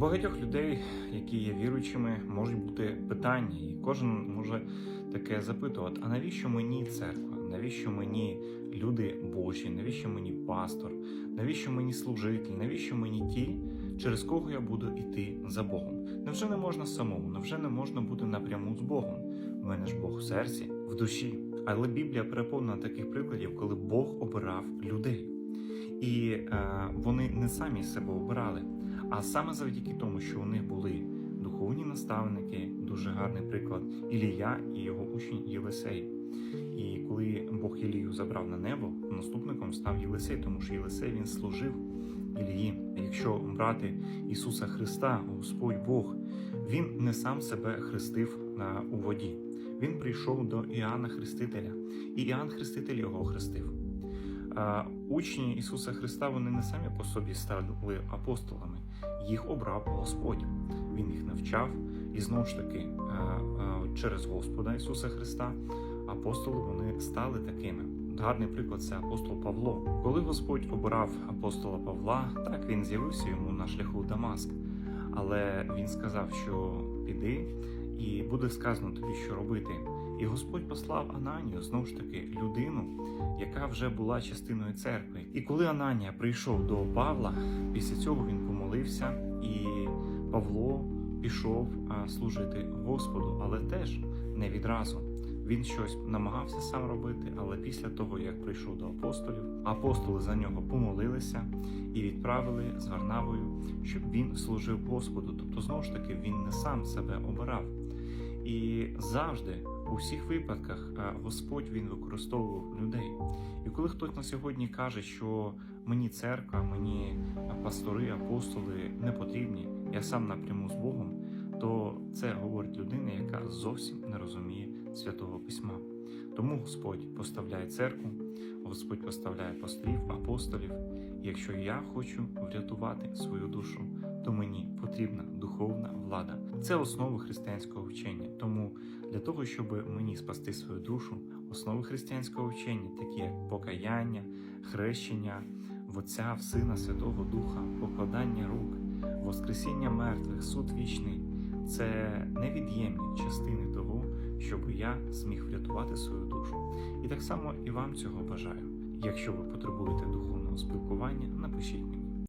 багатьох людей, які є віруючими, можуть бути питання, і кожен може таке запитувати: а навіщо мені церква? Навіщо мені люди Божі? Навіщо мені пастор? Навіщо мені служитель? Навіщо мені ті, через кого я буду йти за Богом? Невже не можна самому? Невже не можна бути напряму з Богом? У мене ж Бог в серці, в душі. Але Біблія переповнена таких прикладів, коли Бог обирав людей. І е, вони не самі себе обирали, а саме завдяки тому, що у них були духовні наставники, дуже гарний приклад Ілія і його учень Єлисей. І коли Бог Ілію забрав на небо, наступником став Єлисей, тому що Єлисей він служив Ілії. Якщо брати Ісуса Христа, Господь Бог, він не сам себе хрестив у воді. Він прийшов до Іоанна Хрестителя, і Іоанн Хреститель його хрестив. Учні Ісуса Христа вони не самі по собі стали апостолами, їх обрав Господь. Він їх навчав, і знову ж таки, через Господа Ісуса Христа апостоли вони стали такими. Гарний приклад це апостол Павло. Коли Господь обрав апостола Павла, так він з'явився йому на шляху Дамаск. Але він сказав, що піди, і буде сказано тобі, що робити. І Господь послав Ананію, знову ж таки, людину, яка вже була частиною церкви. І коли Ананія прийшов до Павла, після цього він помолився, і Павло пішов служити Господу, але теж не відразу. Він щось намагався сам робити, але після того, як прийшов до апостолів, апостоли за нього помолилися і відправили з Варнавою, щоб він служив Господу. Тобто, знову ж таки, він не сам себе обирав. І завжди, у всіх випадках, е, Господь він використовував людей. І коли хтось на сьогодні каже, що мені церква, мені пастори, апостоли не потрібні, я сам напряму з Богом, то це говорить людина, яка зовсім не розуміє святого письма. Тому Господь поставляє церкву, Господь поставляє пасторів, апостолів. Якщо я хочу врятувати свою душу, то мені потрібна духовна влада. Це основи християнського вчення. Тому для того, щоб мені спасти свою душу, основи християнського вчення, такі як покаяння, хрещення, в Отця, в Сина, Святого Духа, покладання рук, Воскресіння мертвих, суд вічний це невід'ємні частини того, щоб я зміг врятувати свою душу. І так само і вам цього бажаю. Якщо ви потребуєте духовного спілкування, напишіть мені.